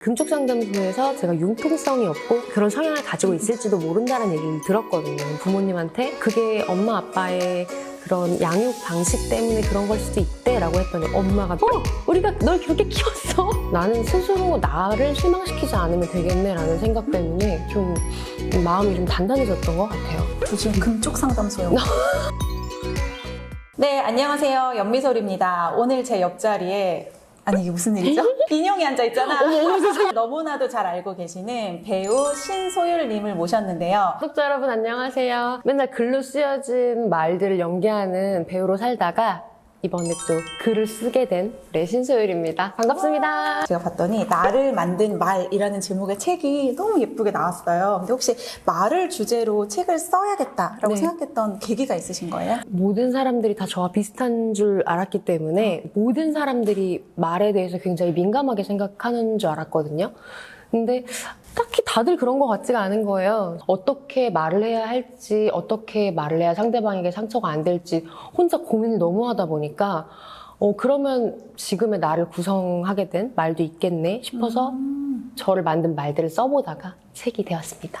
금쪽상담소에서 제가 융통성이 없고 그런 성향을 가지고 있을지도 모른다는 얘기를 들었거든요. 부모님한테 그게 엄마 아빠의 그런 양육 방식 때문에 그런 걸 수도 있대라고 했더니 엄마가 어 우리가 널 그렇게 키웠어 나는 스스로 나를 실망시키지 않으면 되겠네라는 생각 때문에 좀 마음이 좀 단단해졌던 것 같아요. 저 지금 금쪽 상담소요. 네, 안녕하세요. 연미솔입니다. 오늘 제 옆자리에 아니 이게 무슨 일이죠? 인형이 앉아 있잖아. 너무나도 잘 알고 계시는 배우 신소율님을 모셨는데요. 구독자 여러분 안녕하세요. 맨날 글로 쓰여진 말들을 연기하는 배우로 살다가 이번에 또 글을 쓰게 된 레신소율입니다. 반갑습니다. 제가 봤더니 나를 만든 말이라는 제목의 책이 너무 예쁘게 나왔어요. 근데 혹시 말을 주제로 책을 써야겠다라고 네. 생각했던 계기가 있으신 거예요? 모든 사람들이 다 저와 비슷한 줄 알았기 때문에 모든 사람들이 말에 대해서 굉장히 민감하게 생각하는 줄 알았거든요. 근데 딱히 다들 그런 것 같지가 않은 거예요. 어떻게 말을 해야 할지, 어떻게 말을 해야 상대방에게 상처가 안 될지 혼자 고민을 너무 하다 보니까 어, 그러면 지금의 나를 구성하게 된 말도 있겠네 싶어서 음. 저를 만든 말들을 써보다가 책이 되었습니다.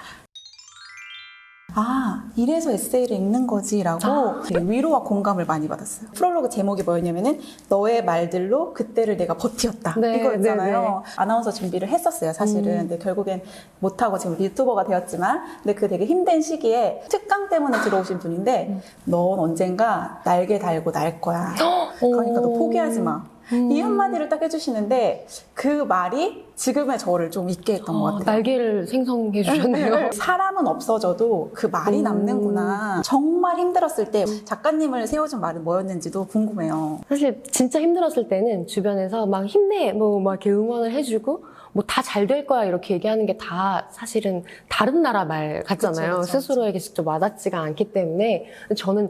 아, 이래서 에세이를 읽는 거지라고 아. 되게 위로와 공감을 많이 받았어요. 프롤로그 제목이 뭐였냐면은 너의 말들로 그때를 내가 버티었다. 네, 이거였잖아요. 네, 네. 아나운서 준비를 했었어요, 사실은. 음. 근데 결국엔 못하고 지금 유튜버가 되었지만, 근데 그 되게 힘든 시기에 특강 때문에 들어오신 분인데, 음. 넌 언젠가 날개 달고 날 거야. 그러니까 너 포기하지 마. 음. 이 한마디를 딱 해주시는데, 그 말이 지금의 저를 좀 있게 했던 것 어, 같아요. 날개를 생성해 주셨네요. 사람은 없어져도 그 말이 음. 남는구나. 정말 힘들었을 때 작가님을 세워준 말은 뭐였는지도 궁금해요. 사실 진짜 힘들었을 때는 주변에서 막 힘내 뭐 막 이렇게 응원을 해주고 뭐다잘될 거야 이렇게 얘기하는 게 다 사실은 다른 나라 말 같잖아요. 그쵸, 그쵸, 스스로에게 직접 와닿지가 않기 때문에 저는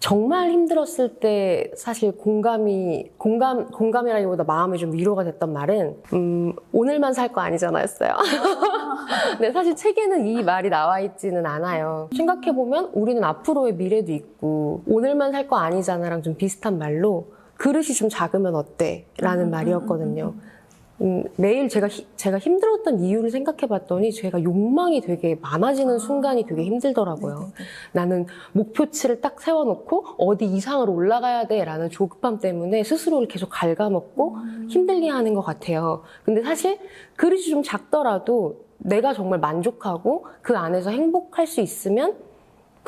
정말 힘들었을 때 사실 공감이 공감 공감이라기보다 마음이 좀 위로가 됐던 말은 음, 오늘만 살 거 아니잖아였어요. 근데 사실 책에는 이 말이 나와 있지는 않아요. 생각해 보면 우리는 앞으로의 미래도 있고 오늘만 살 거 아니잖아랑 좀 비슷한 말로 그릇이 좀 작으면 어때? 라는 음, 말이었거든요. 음, 매일 제가 히- 제가 힘들었던 이유를 생각해 봤더니 제가 욕망이 되게 많아지는 순간이 되게 힘들더라고요. 네네네. 나는 목표치를 딱 세워놓고 어디 이상으로 올라가야 돼라는 조급함 때문에 스스로를 계속 갉아먹고 힘들게 하는 것 같아요. 근데 사실 그릇이 좀 작더라도 내가 정말 만족하고 그 안에서 행복할 수 있으면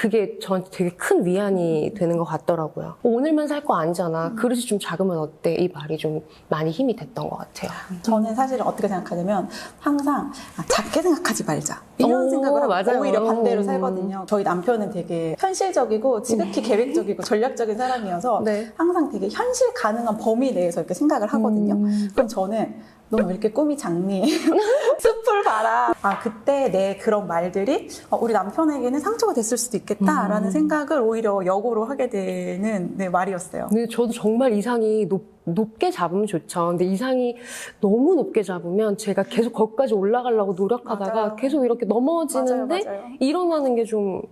그게 저한테 되게 큰 위안이 되는 것 같더라고요. 어, 오늘만 살 거 아니잖아. 그릇이 좀 작으면 어때? 이 말이 좀 많이 힘이 됐던 것 같아요. 저는 사실은 어떻게 생각하냐면 항상 아, 작게 생각하지 말자 이런 오, 생각을 하고 맞아요. 오히려 반대로 음. 살거든요. 저희 남편은 되게 현실적이고 지극히 계획적이고 전략적인 사람이어서 네. 항상 되게 현실 가능한 범위 내에서 이렇게 생각을 하거든요. 음. 그럼 저는 넌 왜 이렇게 꿈이 작니? 숲을 봐라. 아, 그때 내 그런 말들이 어, 우리 남편에게는 상처가 됐을 수도 있겠다라는 음. 생각을 오히려 역으로 하게 되는 네, 말이었어요. 근데 저도 정말 이상이 높, 높게 잡으면 좋죠. 근데 이상이 너무 높게 잡으면 제가 계속 거기까지 올라가려고 노력하다가 맞아요. 계속 이렇게 넘어지는데 맞아요, 맞아요. 일어나는 게 좀.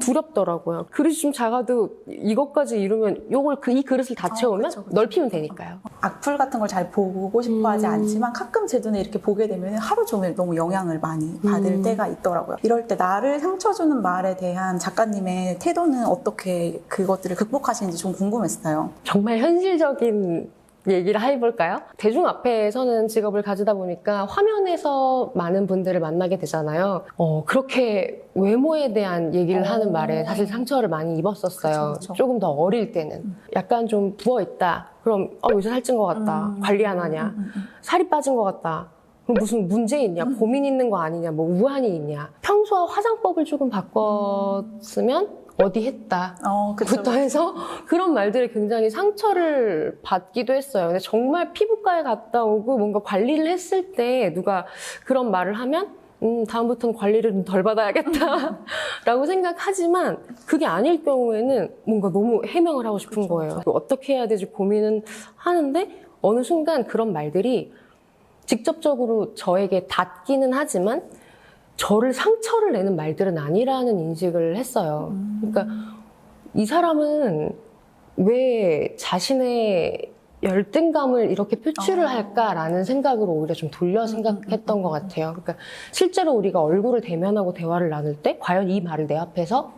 두렵더라고요. 그릇이 좀 작아도 이것까지 이루면 요걸 그, 이 그릇을 다 어, 채우면 그쵸, 그쵸. 넓히면 되니까요. 악플 같은 걸 잘 보고 싶어 하지 음. 않지만 가끔 제 눈에 이렇게 보게 되면 하루 종일 너무 영향을 많이 받을 음. 때가 있더라고요. 이럴 때 나를 상처 주는 말에 대한 작가님의 태도는 어떻게 그것들을 극복하시는지 좀 궁금했어요. 정말 현실적인 얘기를 해볼까요? 대중 앞에 서는 직업을 가지다 보니까 화면에서 많은 분들을 만나게 되잖아요. 어, 그렇게 외모에 대한 얘기를 어. 하는 말에 사실 상처를 많이 입었었어요. 그쵸, 그쵸. 조금 더 어릴 때는. 약간 좀 부어있다. 그럼, 어, 요새 살찐 것 같다. 음. 관리 안 하냐. 음, 음, 음. 살이 빠진 것 같다. 무슨 문제 있냐? 고민 있는 거 아니냐? 뭐 우환이 있냐? 평소와 화장법을 조금 바꿨으면 어디 했다. 어. 부터 해서 그런 말들에 굉장히 상처를 받기도 했어요. 근데 정말 피부과에 갔다 오고 뭔가 관리를 했을 때 누가 그런 말을 하면 음, 다음부터는 관리를 좀덜 받아야겠다. 라고 생각하지만 그게 아닐 경우에는 뭔가 너무 해명을 하고 싶은 그쵸, 거예요. 어떻게 해야 되지 고민은 하는데 어느 순간 그런 말들이 직접적으로 저에게 닿기는 하지만 저를 상처를 내는 말들은 아니라는 인식을 했어요. 그러니까 이 사람은 왜 자신의 열등감을 이렇게 표출을 어. 할까라는 생각으로 오히려 좀 돌려 생각했던 것 같아요. 그러니까 실제로 우리가 얼굴을 대면하고 대화를 나눌 때 과연 이 말을 내 앞에서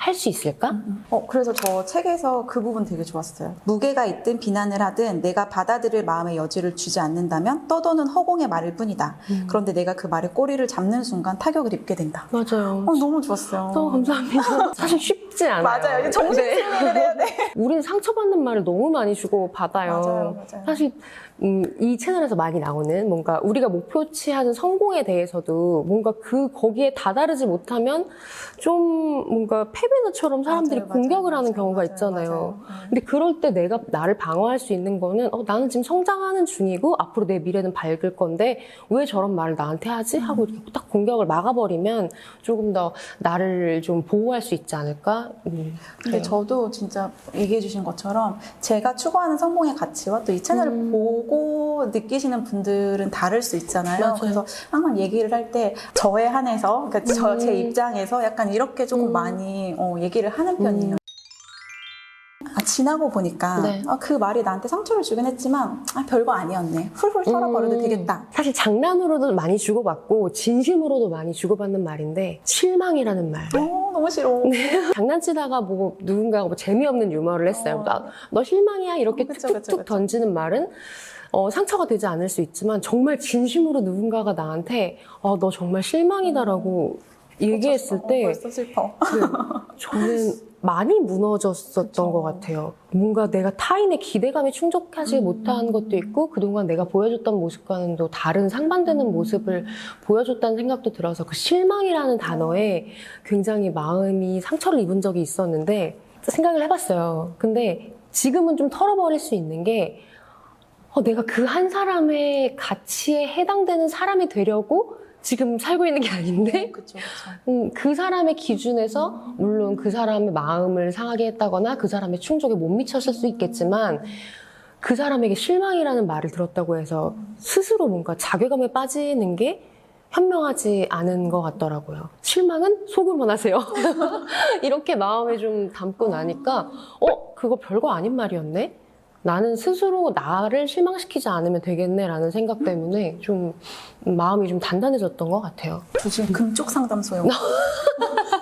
할 수 있을까? 어, 그래서 저 책에서 그 부분 되게 좋았어요. 무게가 있든 비난을 하든 내가 받아들일 마음의 여지를 주지 않는다면 떠도는 허공의 말일 뿐이다. 음. 그런데 내가 그 말의 꼬리를 잡는 순간 타격을 입게 된다. 맞아요. 어, 너무 좋았어요. 너무 감사합니다. 사실 쉽지 않아요. 맞아요. 네. 정신승리를 해야 돼. 우리는 상처받는 말을 너무 많이 주고 받아요. 맞아요, 맞아요. 사실 음, 이 채널에서 많이 나오는 뭔가 우리가 목표치하는 성공에 대해서도 뭔가 그 거기에 다다르지 못하면 좀 뭔가 패배자처럼 사람들이 맞아요, 맞아요, 공격을 하는 맞아요, 경우가 맞아요, 있잖아요. 맞아요. 음. 근데 그럴 때 내가 나를 방어할 수 있는 거는 어, 나는 지금 성장하는 중이고 앞으로 내 미래는 밝을 건데 왜 저런 말을 나한테 하지? 하고 이렇게 딱 공격을 막아버리면 조금 더 나를 좀 보호할 수 있지 않을까? 음, 근데. 저도 진짜 얘기해 주신 것처럼 제가 추구하는 성공의 가치와 또 이 채널을 음. 보고 느끼시는 분들은 다를 수 있잖아요. 맞아요. 그래서 항상 얘기를 할 때 저에 한해서 그러니까 저, 제 음. 입장에서 약간 이렇게 조금 음. 많이 어, 얘기를 하는 편이에요. 아, 지나고 보니까 네. 아, 그 말이 나한테 상처를 주긴 했지만 아, 별거 아니었네. 훌훌 털어버려도 음. 되겠다. 사실 장난으로도 많이 주고받고 진심으로도 많이 주고받는 말인데 실망이라는 말. 어, 너무 싫어. 장난치다가 뭐 누군가가 뭐 재미없는 유머를 했어요. 어. 나, 너 실망이야 이렇게 어, 그쵸, 툭툭 그쵸, 그쵸. 던지는 말은 어, 상처가 되지 않을 수 있지만 정말 진심으로 누군가가 나한테 어, 너 정말 실망이다라고 얘기했을 어, 때 벌써 슬퍼. 그, 저는 많이 무너졌었던 그쵸. 것 같아요. 뭔가 내가 타인의 기대감에 충족하지 음. 못한 것도 있고 그동안 내가 보여줬던 모습과는 또 다른 상반되는 음. 모습을 보여줬다는 생각도 들어서 그 실망이라는 단어에 굉장히 마음이 상처를 입은 적이 있었는데 생각을 해봤어요. 근데 지금은 좀 털어버릴 수 있는 게 어, 내가 그 한 사람의 가치에 해당되는 사람이 되려고 지금 살고 있는 게 아닌데 그쵸, 그쵸. 음, 그 사람의 기준에서 물론 그 사람의 마음을 상하게 했다거나 그 사람의 충족에 못 미쳤을 수 있겠지만 그 사람에게 실망이라는 말을 들었다고 해서 스스로 뭔가 자괴감에 빠지는 게 현명하지 않은 것 같더라고요. 실망은 속으로만 하세요. 이렇게 마음에 좀 담고 나니까 어 그거 별거 아닌 말이었네. 나는 스스로 나를 실망시키지 않으면 되겠네라는 생각 때문에 좀 마음이 좀 단단해졌던 것 같아요. 저 지금 금쪽 상담소요.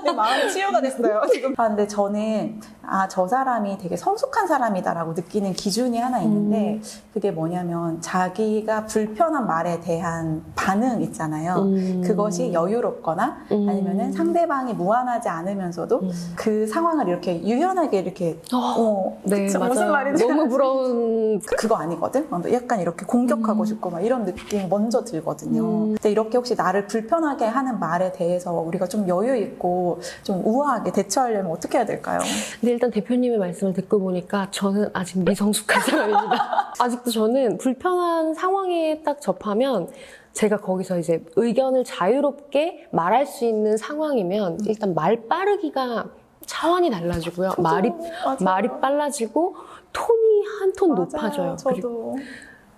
내 마음이 치유가 됐어요, 지금. 아, 근데 저는, 아, 저 사람이 되게 성숙한 사람이다라고 느끼는 기준이 하나 있는데, 음. 그게 뭐냐면, 자기가 불편한 말에 대한 반응 있잖아요. 음. 그것이 여유롭거나, 음. 아니면은 상대방이 무한하지 않으면서도 음. 그 상황을 이렇게 유연하게 이렇게, 어, 어, 네, 그쵸? 맞아요. 무슨 말인지. 너무 알지? 부러운. 그거 아니거든? 어, 약간 이렇게 공격하고 음. 싶고 막 이런 느낌이 먼저 들거든요. 음. 근데 이렇게 혹시 나를 불편하게 하는 말에 대해서 우리가 좀 여유 있고 좀 우아하게 대처하려면 어떻게 해야 될까요? 근데 일단 대표님의 말씀을 듣고 보니까 저는 아직 미성숙한 사람입니다. 아직도 저는 불편한 상황에 딱 접하면 제가 거기서 이제 의견을 자유롭게 말할 수 있는 상황이면 일단 말 빠르기가 차원이 달라지고요. 말이 맞아요. 말이 빨라지고 톤이 한 톤. 높아져요. 그리고, 저도.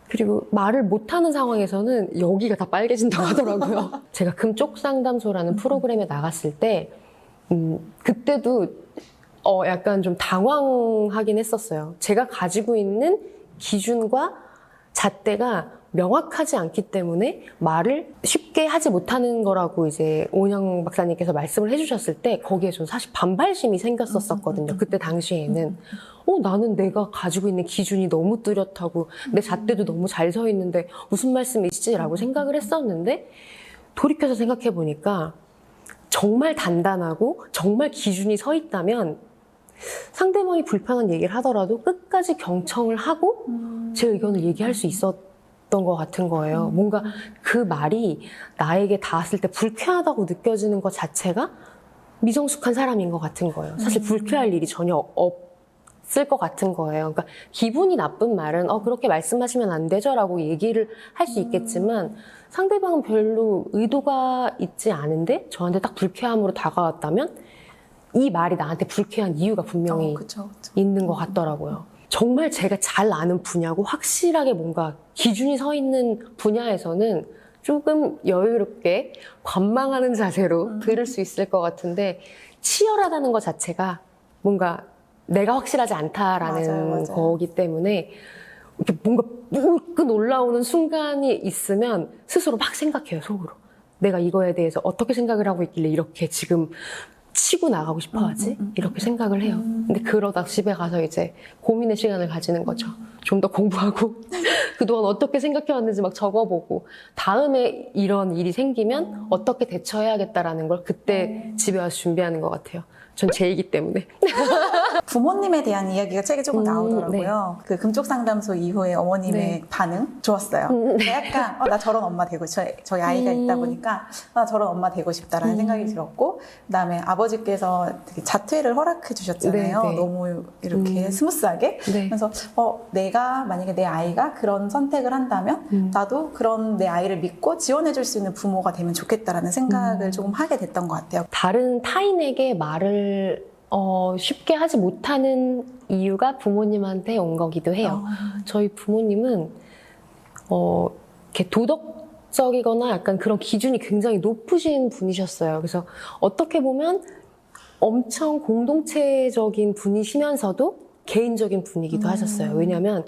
그리고 말을 못하는 상황에서는 여기가 다 빨개진다고 하더라고요. 제가 금쪽 상담소라는 프로그램에 나갔을 때, 음, 그때도 어, 약간 좀 당황하긴 했었어요. 제가 가지고 있는 기준과 잣대가 명확하지 않기 때문에 말을 쉽게 하지 못하는 거라고 이제 오은영 박사님께서 말씀을 해주셨을 때 거기에 좀 사실 반발심이 생겼었거든요. 그때 당시에는. 어, 나는 내가 가지고 있는 기준이 너무 뚜렷하고 내 잣대도 너무 잘 서 있는데 무슨 말씀이시지라고 생각을 했었는데 돌이켜서 생각해 보니까 정말 단단하고 정말 기준이 서 있다면 상대방이 불편한 얘기를 하더라도 끝까지 경청을 하고 음. 제 의견을 얘기할 수 있었 던 것 같은 거예요. 뭔가 그 말이 나에게 닿았을 때 불쾌하다고 느껴지는 것 자체가 미성숙한 사람인 것 같은 거예요. 사실 음. 불쾌할 일이 전혀 없을 것 같은 거예요. 그러니까 기분이 나쁜 말은 어 그렇게 말씀하시면 안 되죠라고 얘기를 할 수 있겠지만 상대방은 별로 의도가 있지 않은데 저한테 딱 불쾌함으로 다가왔다면 이 말이 나한테 불쾌한 이유가 분명히 어, 그쵸, 그쵸. 있는 것 같더라고요. 정말 제가 잘 아는 분야고 확실하게 뭔가 기준이 서 있는 분야에서는 조금 여유롭게 관망하는 자세로 음. 들을 수 있을 것 같은데 치열하다는 것 자체가 뭔가 내가 확실하지 않다라는 맞아요, 맞아요. 거기 때문에 이렇게 뭔가 물끈 올라오는 순간이 있으면 스스로 막 생각해요, 속으로. 내가 이거에 대해서 어떻게 생각을 하고 있길래 이렇게 지금 치고 나가고 싶어 하지? 이렇게 생각을 해요. 근데 그러다 집에 가서 이제 고민의 시간을 가지는 거죠. 좀 더 공부하고, 그동안 어떻게 생각해왔는지 막 적어보고, 다음에 이런 일이 생기면 어떻게 대처해야겠다라는 걸 그때 집에 와서 준비하는 것 같아요. 전 제이기 때문에. 부모님에 대한 이야기가 책에 조금 음, 나오더라고요. 그 금쪽 상담소 이후에 어머님의 네. 반응 좋았어요. 음, 네. 약간 어, 나 저런 엄마 되고 저희, 저희 아이가 음. 있다 보니까 나 저런 엄마 되고 싶다라는 음. 생각이 들었고 그다음에 아버지께서 되게 자퇴를 허락해 주셨잖아요. 네, 네. 너무 이렇게 음. 스무스하게. 네. 그래서 어, 내가 만약에 내 아이가 그런 선택을 한다면 음. 나도 그런 내 아이를 믿고 지원해 줄 수 있는 부모가 되면 좋겠다라는 생각을 음. 조금 하게 됐던 것 같아요. 다른 타인에게 말을 어, 쉽게 하지 못하는 이유가 부모님한테 온 거기도 해요. 저희 부모님은 어, 이렇게 도덕적이거나 약간 그런 기준이 굉장히 높으신 분이셨어요. 그래서 어떻게 보면 엄청 공동체적인 분이시면서도 개인적인 분이기도 음. 하셨어요. 왜냐하면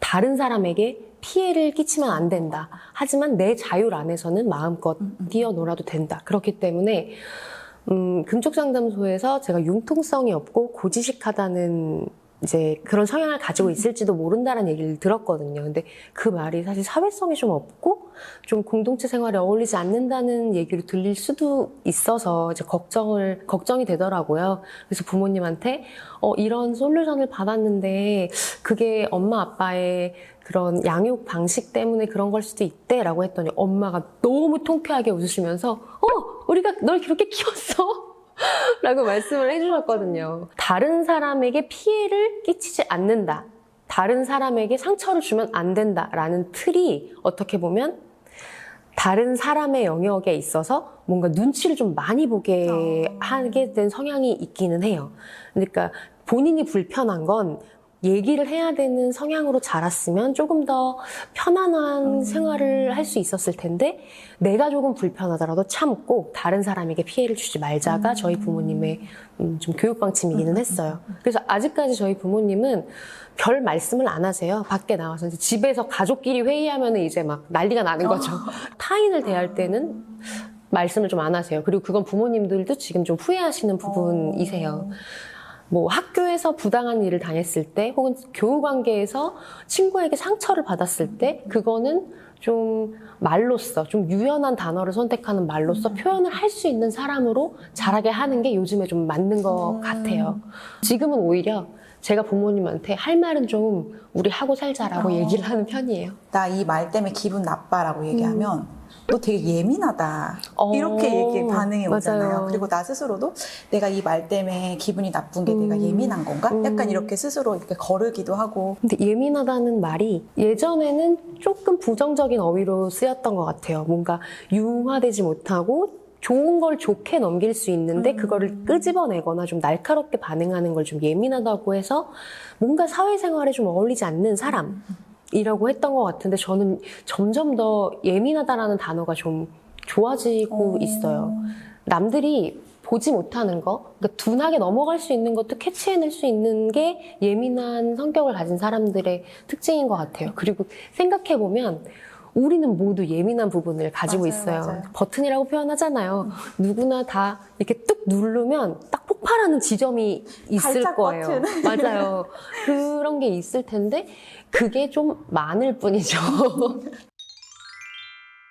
다른 사람에게 피해를 끼치면 안 된다. 하지만 내 자율 안에서는 마음껏 음, 음. 뛰어놀아도 된다. 그렇기 때문에 음, 금쪽 상담소에서 제가 융통성이 없고 고지식하다는 이제 그런 성향을 가지고 있을지도 모른다는 얘기를 들었거든요. 근데 그 말이 사실 사회성이 좀 없고 좀 공동체 생활에 어울리지 않는다는 얘기로 들릴 수도 있어서 이제 걱정을 걱정이 되더라고요. 그래서 부모님한테 어, 이런 솔루션을 받았는데 그게 엄마 아빠의 그런 양육 방식 때문에 그런 걸 수도 있대라고 했더니 엄마가 너무 통쾌하게 웃으시면서 어 우리가 널 그렇게 키웠어. 라고 말씀을 해주셨거든요. 다른 사람에게 피해를 끼치지 않는다. 다른 사람에게 상처를 주면 안 된다. 라는 틀이 어떻게 보면 다른 사람의 영역에 있어서 뭔가 눈치를 좀 많이 보게 어. 하게 된 성향이 있기는 해요. 그러니까 본인이 불편한 건 얘기를 해야 되는 성향으로 자랐으면 조금 더 편안한 음. 생활을 할 수 있었을 텐데 내가 조금 불편하더라도 참고 다른 사람에게 피해를 주지 말자가 음. 저희 부모님의 음, 좀 교육 방침이기는 했어요. 그래서 아직까지 저희 부모님은 별 말씀을 안 하세요. 밖에 나와서 이제 집에서 가족끼리 회의하면 이제 막 난리가 나는 거죠. 타인을 대할 때는 말씀을 좀 안 하세요. 그리고 그건 부모님들도 지금 좀 후회하시는 부분이세요. 뭐 학교에서 부당한 일을 당했을 때 혹은 교우 관계에서 친구에게 상처를 받았을 때 그거는 좀 말로써 좀 유연한 단어를 선택하는 말로써 표현을 할 수 있는 사람으로 자라게 하는 게 요즘에 좀 맞는 것 음. 같아요. 지금은 오히려 제가 부모님한테 할 말은 좀 우리 하고 살자라고 어. 얘기를 하는 편이에요. 나 이 말 때문에 기분 나빠라고 얘기하면 너 되게 예민하다 음. 어, 이렇게 얘기 반응이 오잖아요. 맞아요. 그리고 나 스스로도 내가 이 말 때문에 기분이 나쁜 게 내가 음. 예민한 건가? 약간 음. 이렇게 스스로 이렇게 거르기도 하고 근데 예민하다는 말이 예전에는 조금 부정적인 어휘로 쓰였던 것 같아요. 뭔가 융화되지 못하고 좋은 걸 좋게 넘길 수 있는데 음. 그거를 끄집어내거나 좀 날카롭게 반응하는 걸 좀 예민하다고 해서 뭔가 사회생활에 좀 어울리지 않는 사람. 이라고 했던 것 같은데 저는 점점 더 예민하다라는 단어가 좀 좋아지고 어. 있어요. 남들이 보지 못하는 거, 그러니까 둔하게 넘어갈 수 있는 것도 캐치해낼 수 있는 게 예민한 성격을 가진 사람들의 특징인 것 같아요. 그리고 생각해보면 우리는 모두 예민한 부분을 가지고 맞아요, 있어요. 맞아요. 버튼이라고 표현하잖아요. 누구나 다 이렇게 뚝 누르면 딱 폭발하는 지점이 있을 거예요. 버튼. 맞아요. 그런 게 있을 텐데 그게 좀 많을 뿐이죠.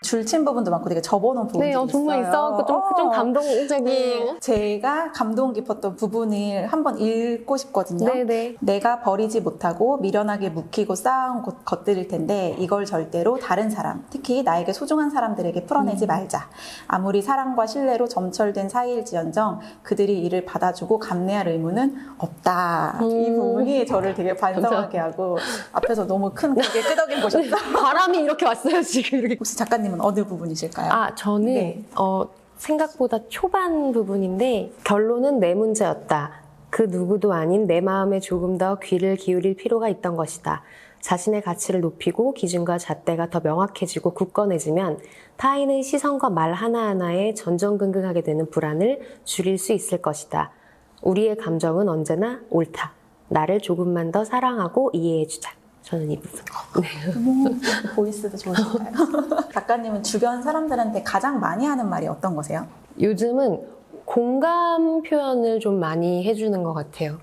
줄친 부분도 많고 되게 접어놓은 부분도 네, 어, 정말 있어요. 있어. 좀, 좀 어. 감동적인. 네, 제가 감동 깊었던 부분을 한번 읽고 싶거든요. 네네. 내가 버리지 못하고 미련하게 묵히고 쌓아온 것- 것들일 텐데 이걸 절대로 다른 사람, 특히 나에게 소중한 사람들에게 풀어내지 음. 말자. 아무리 사랑과 신뢰로 점철된 사이일지언정 그들이 이를 받아주고 감내할 의무는 없다. 이 음. 부분이 저를 되게 반성하게 하고 앞에서 너무 큰 고개 끄덕임 보셨죠? 바람이 이렇게 왔어요, 지금 이렇게. 혹시 작가님 은 어느 부분이실까요? 아, 저는, 네. 어, 생각보다 초반 부분인데, 결론은 내 문제였다. 그 누구도 아닌 내 마음에 조금 더 귀를 기울일 필요가 있던 것이다. 자신의 가치를 높이고 기준과 잣대가 더 명확해지고 굳건해지면 타인의 시선과 말 하나하나에 전전긍긍하게 되는 불안을 줄일 수 있을 것이다. 우리의 감정은 언제나 옳다. 나를 조금만 더 사랑하고 이해해주자. 저는 이 부분. 네. 보이스도 좋으신가요? 작가님은 주변 사람들한테 가장 많이 하는 말이 어떤 거세요? 요즘은 공감 표현을 좀 많이 해주는 것 같아요.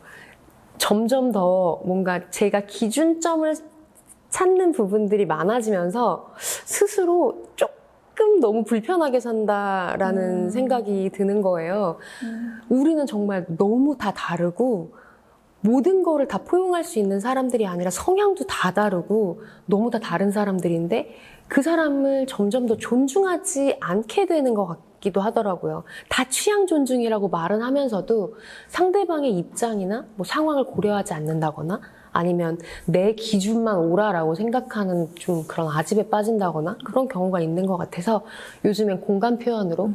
점점 더 뭔가 제가 기준점을 찾는 부분들이 많아지면서 스스로 조금 너무 불편하게 산다라는 음. 생각이 드는 거예요. 우리는 정말 너무 다 다르고 모든 거를 다 포용할 수 있는 사람들이 아니라 성향도 다 다르고 너무 다 다른 사람들인데 그 사람을 점점 더 존중하지 않게 되는 것 같기도 하더라고요. 다 취향 존중이라고 말은 하면서도 상대방의 입장이나 뭐 상황을 고려하지 않는다거나 아니면 내 기준만 오라라고 생각하는 좀 그런 아집에 빠진다거나 그런 경우가 있는 것 같아서 요즘엔 공감 표현으로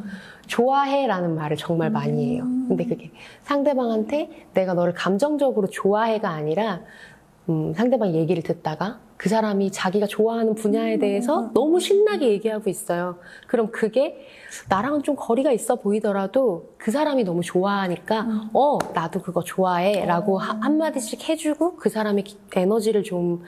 좋아해라는 말을 정말 많이 해요. 근데 그게 상대방한테 내가 너를 감정적으로 좋아해가 아니라 음, 상대방 얘기를 듣다가 그 사람이 자기가 좋아하는 분야에 대해서 너무 신나게 얘기하고 있어요. 그럼 그게 나랑은 좀 거리가 있어 보이더라도 그 사람이 너무 좋아하니까 어 나도 그거 좋아해라고 하- 한마디씩 해주고 그 사람의 기- 에너지를 좀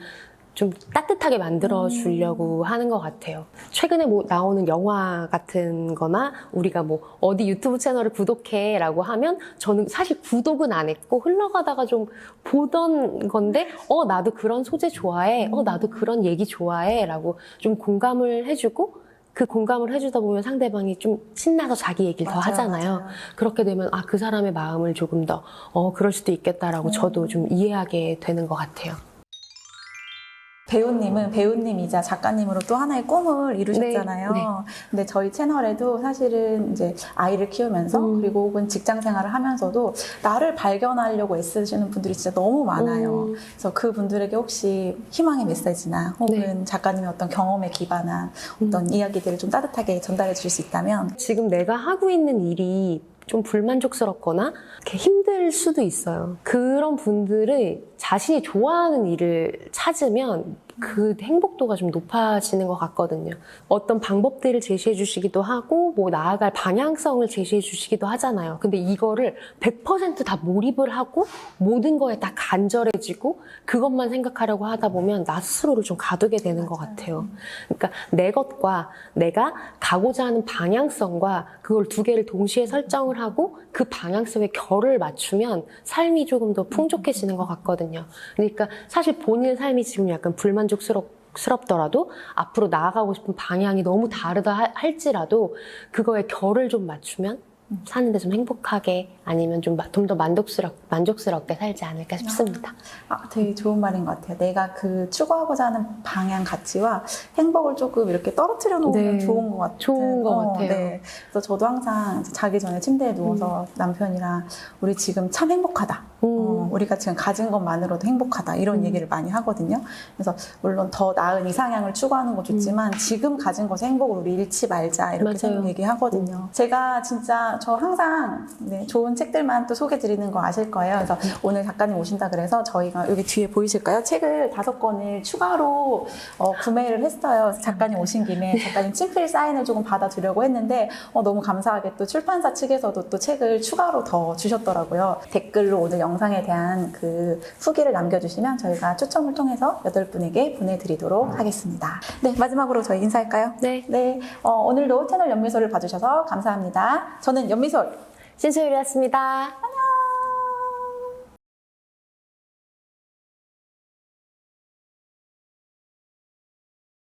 좀 따뜻하게 만들어 주려고 하는 것 같아요. 최근에 뭐 나오는 영화 같은 거나 우리가 뭐 어디 유튜브 채널을 구독해 라고 하면 저는 사실 구독은 안 했고 흘러가다가 좀 보던 건데 어, 나도 그런 소재 좋아해. 어, 나도 그런 얘기 좋아해. 라고 좀 공감을 해주고 그 공감을 해주다 보면 상대방이 좀 신나서 자기 얘기를 더 맞아요, 하잖아요. 맞아요. 그렇게 되면 아, 그 사람의 마음을 조금 더 어, 그럴 수도 있겠다라고 저도 좀 이해하게 되는 것 같아요. 배우님은 배우님이자 작가님으로 또 하나의 꿈을 이루셨잖아요. 네, 네. 근데 저희 채널에도 사실은 이제 아이를 키우면서 음. 그리고 혹은 직장 생활을 하면서도 나를 발견하려고 애쓰시는 분들이 진짜 너무 많아요. 음. 그래서 그 분들에게 혹시 희망의 메시지나 혹은 네. 작가님의 어떤 경험에 기반한 음. 어떤 이야기들을 좀 따뜻하게 전달해 주실 수 있다면 지금 내가 하고 있는 일이 좀 불만족스럽거나 이렇게 힘들 수도 있어요. 그런 분들이 자신이 좋아하는 일을 찾으면 그 행복도가 좀 높아지는 것 같거든요. 어떤 방법들을 제시해 주시기도 하고, 뭐 나아갈 방향성을 제시해 주시기도 하잖아요. 근데 이거를 100%다 몰입을 하고, 모든 거에 다 간절해지고, 그것만 생각하려고 하다 보면 나 스스로를 좀 가두게 되는 것 같아요. 그러니까 내 것과 내가 가고자 하는 방향성과 그걸 두 개를 동시에 설정을 하고 그 방향성에 결을 맞추면 삶이 조금 더 풍족해지는 것 같거든요. 그러니까 사실 본인의 삶이 지금 약간 불만 족스럽더라도 앞으로 나아가고 싶은 방향이 너무 다르다 하- 할지라도 그거에 결을 좀 맞추면 사는데 좀 행복하게 아니면 좀 좀더 만족스럽, 만족스럽게 살지 않을까 싶습니다. 아, 되게 좋은 말인 것 같아요. 내가 그 추구하고자 하는 방향 가치와 행복을 조금 이렇게 떨어뜨려 놓으면 네. 좋은 것 같아요. 좋은 것 같아요. 그래서 저도 항상 자기 전에 침대에 누워서 남편이랑 우리 지금 참 행복하다. 음. 어, 우리가 지금 가진 것만으로도 행복하다. 이런 음. 얘기를 많이 하거든요. 그래서 물론 더 나은 이상향을 추구하는 거 좋지만 지금 가진 것의 행복을 우리 잃지 말자. 이렇게 음. 맞아요. 얘기하거든요. 제가 진짜 저 항상 네, 좋은 책들만 또 소개 드리는 거 아실 거예요. 그래서 오늘 작가님 오신다 그래서 저희가 여기 뒤에 보이실까요? 책을 다섯 권을 추가로 어, 구매를 했어요. 작가님 오신 김에 작가님 친필 사인을 조금 받아주려고 했는데 어, 너무 감사하게 또 출판사 측에서도 또 책을 추가로 더 주셨더라고요. 댓글로 오늘 영상에 대한 그 후기를 남겨주시면 저희가 추첨을 통해서 여덟 분에게 보내드리도록 하겠습니다. 네, 마지막으로 저희 인사할까요? 네. 네, 어, 오늘도 채널 연미소를 봐주셔서 감사합니다. 저는 연미솔 신소율이었습니다.